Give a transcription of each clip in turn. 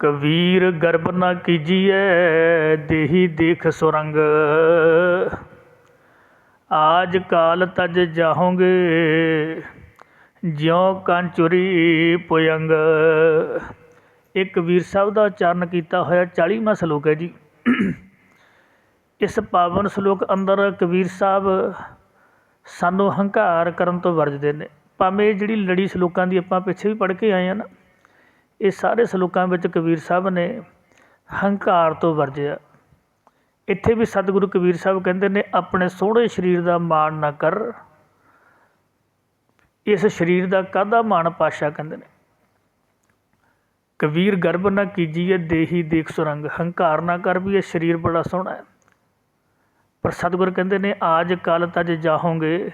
ਕਬੀਰ ਗਰਬ ਨਾ ਕੀਜੀਐ, ਦੇਹੀ ਦੇਖ ਸੁਰੰਗ। ਆਜ ਕਾਲ ਤਜ ਜਾਹੋਗੇ, ਜਿਉ ਕੰਚੁਰੀ ਪੁਯੰਗ। ਇਹ ਕਬੀਰ ਸਾਹਿਬ ਦਾ ਉਚਾਰਨ ਕੀਤਾ ਹੋਇਆ 40ਵਾਂ ਸ਼ਲੋਕ ਹੈ ਜੀ। ਇਸ ਪਾਵਨ ਸ਼ਲੋਕ ਅੰਦਰ ਕਬੀਰ ਸਾਹਿਬ ਸਾਨੂੰ ਹੰਕਾਰ ਕਰਨ ਤੋਂ ਵਰਜਦੇ ਨੇ। ਭਾਵੇਂ ਇਹ ਜਿਹੜੀ ਲੜੀ ਸ਼ਲੋਕਾਂ ਦੀ ਆਪਾਂ ਪਿੱਛੇ ਵੀ ਪੜ੍ਹ ਕੇ ਆਏ ਆ ਨਾ ਇਹ ਸਾਰੇ ਸ਼ਲੋਕਾਂ ਵਿੱਚ ਕਬੀਰ ਸਾਹਿਬ ਨੇ ਹੰਕਾਰ ਤੋਂ ਵਰਜਿਆ। ਇੱਥੇ ਵੀ ਸਤਿਗੁਰੂ ਕਬੀਰ ਸਾਹਿਬ ਕਹਿੰਦੇ ਨੇ, ਆਪਣੇ ਸੋਹਣੇ ਸਰੀਰ ਦਾ ਮਾਣ ਨਾ ਕਰ। ਇਸ ਸਰੀਰ ਦਾ ਕਾਹਦਾ ਮਾਣ ਪਾਸ਼ਾ ਕਹਿੰਦੇ ਨੇ? ਕਬੀਰ ਗਰਭ ਨਾ ਕੀਜੀਏ, ਦੇਹੀ ਦੇਖ ਸੁਰੰਗ। ਹੰਕਾਰ ਨਾ ਕਰ ਵੀ ਇਹ ਸਰੀਰ ਬੜਾ ਸੋਹਣਾ ਹੈ। ਪਰ ਸਤਿਗੁਰ ਕਹਿੰਦੇ ਨੇ, ਆਜ ਕੱਲ ਤਜ ਜਾਹੋਗੇ,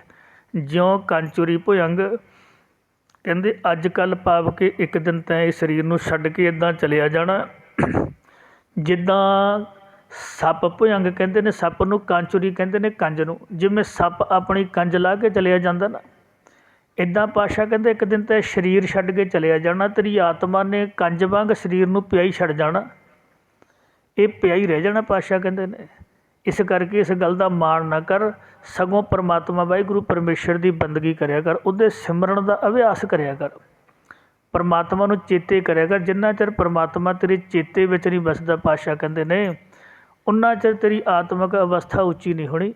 ਜਿਉ ਕੰਚੁਰੀ ਭੁਯੰਗ ਕਹਿੰਦੇ, ਅੱਜ ਕੱਲ੍ਹ ਭਾਵ ਕੇ ਇੱਕ ਦਿਨ ਤਾਂ ਇਹ ਸਰੀਰ ਨੂੰ ਛੱਡ ਕੇ ਇੱਦਾਂ ਚਲਿਆ ਜਾਣਾ। ਜਿੱਦਾਂ ਸੱਪ ਭੁਜੰਗ ਕਹਿੰਦੇ ਨੇ, ਸੱਪ ਨੂੰ ਕਾਂਚੁਰੀ ਕਹਿੰਦੇ ਨੇ, ਕੰਜ ਨੂੰ। ਜਿਵੇਂ ਸੱਪ ਆਪਣੀ ਕੰਜ ਲਾ ਕੇ ਚਲਿਆ ਜਾਂਦਾ ਨਾ ਇਦਾਂ ਪਾਸ਼ਾ ਕਹਿੰਦੇ, ਇੱਕ ਦਿਨ ਤਾਂ ਸਰੀਰ ਛੱਡ ਕੇ ਚਲਿਆ ਜਾਣਾ, ਤੇਰੀ ਆਤਮਾ ਨੇ ਕੰਜ ਵਾਂਗ ਸਰੀਰ ਨੂੰ ਪਿਆਈ ਛੱਡ ਜਾਣਾ। ਇਹ ਪਿਆਈ ਰਹਿ ਜਾਣਾ ਪਾਸ਼ਾ ਕਹਿੰਦੇ ਨੇ। ਇਸ ਕਰਕੇ ਇਸ ਗੱਲ ਦਾ ਮਾਣ ਨਾ ਕਰ, ਸਗੋਂ ਪਰਮਾਤਮਾ ਵਾਹਿਗੁਰੂ ਪਰਮੇਸ਼ਰ ਦੀ ਬੰਦਗੀ ਕਰਿਆ ਕਰ, ਉਹਦੇ ਸਿਮਰਨ ਦਾ ਅਭਿਆਸ ਕਰਿਆ ਕਰ। ਪਰਮਾਤਮਾ ਨੂੰ ਚੇਤੇ ਕਰਿਆ ਕਰ, ਜਿੰਨਾ ਚਿਰ ਪਰਮਾਤਮਾ ਤੇਰੇ ਚੇਤੇ ਵਿੱਚ ਨਹੀਂ ਵਸਦਾ ਪਾਸ਼ਾ ਕਹਿੰਦੇ ਨੇ, ਉਨਾ ਚਿਰ ਤੇਰੀ ਆਤਮਿਕ ਅਵਸਥਾ ਉੱਚੀ ਨਹੀਂ ਹੋਣੀ।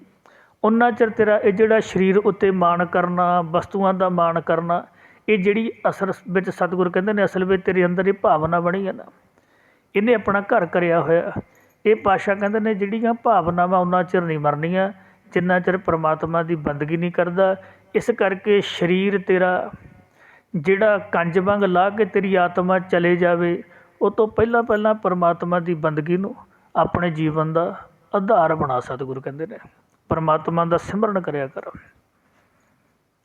ਉਨਾ ਚਿਰ ਤੇਰਾ ਇਹ ਜਿਹੜਾ ਸਰੀਰ ਉੱਤੇ ਮਾਣ ਕਰਨਾ, ਵਸਤੂਆਂ ਦਾ ਮਾਣ ਕਰਨਾ, ਇਹ ਜਿਹੜੀ ਅਸਰ ਵਿੱਚ ਸਤਿਗੁਰ ਕਹਿੰਦੇ ਨੇ, ਅਸਲ ਵਿੱਚ ਤੇਰੇ ਅੰਦਰ ਇਹ ਭਾਵਨਾ ਬਣੀ ਹੈ ਨਾ। ਇਹਨੇ ਆਪਣਾ ਘਰ ਕਰਿਆ ਹੋਇਆ। ਇਹ ਪਾਸ਼ਾ ਕਹਿੰਦੇ ਨੇ ਜਿਹੜੀਆਂ ਭਾਵਨਾਵਾਂ ਉਹਨਾਂ ਚਿਰ ਨਹੀਂ ਮਰਨੀਆਂ, ਜਿੰਨਾ ਚਿਰ ਪਰਮਾਤਮਾ ਦੀ ਬੰਦਗੀ ਨਹੀਂ ਕਰਦਾ, ਇਸ ਕਰਕੇ ਸਰੀਰ ਤੇਰਾ ਜਿਹੜਾ ਕੰਜ ਵਾਂਗ ਲਾ ਕੇ ਤੇਰੀ ਆਤਮਾ ਚਲੇ ਜਾਵੇ, ਉਹ ਤੋਂ ਪਹਿਲਾਂ ਪਹਿਲਾਂ ਪਰਮਾਤਮਾ ਦੀ ਬੰਦਗੀ ਨੂੰ ਆਪਣੇ ਜੀਵਨ ਦਾ ਆਧਾਰ ਬਣਾ, ਸਤਿਗੁਰੂ ਕਹਿੰਦੇ ਨੇ। ਪਰਮਾਤਮਾ ਦਾ ਸਿਮਰਨ ਕਰਿਆ ਕਰ।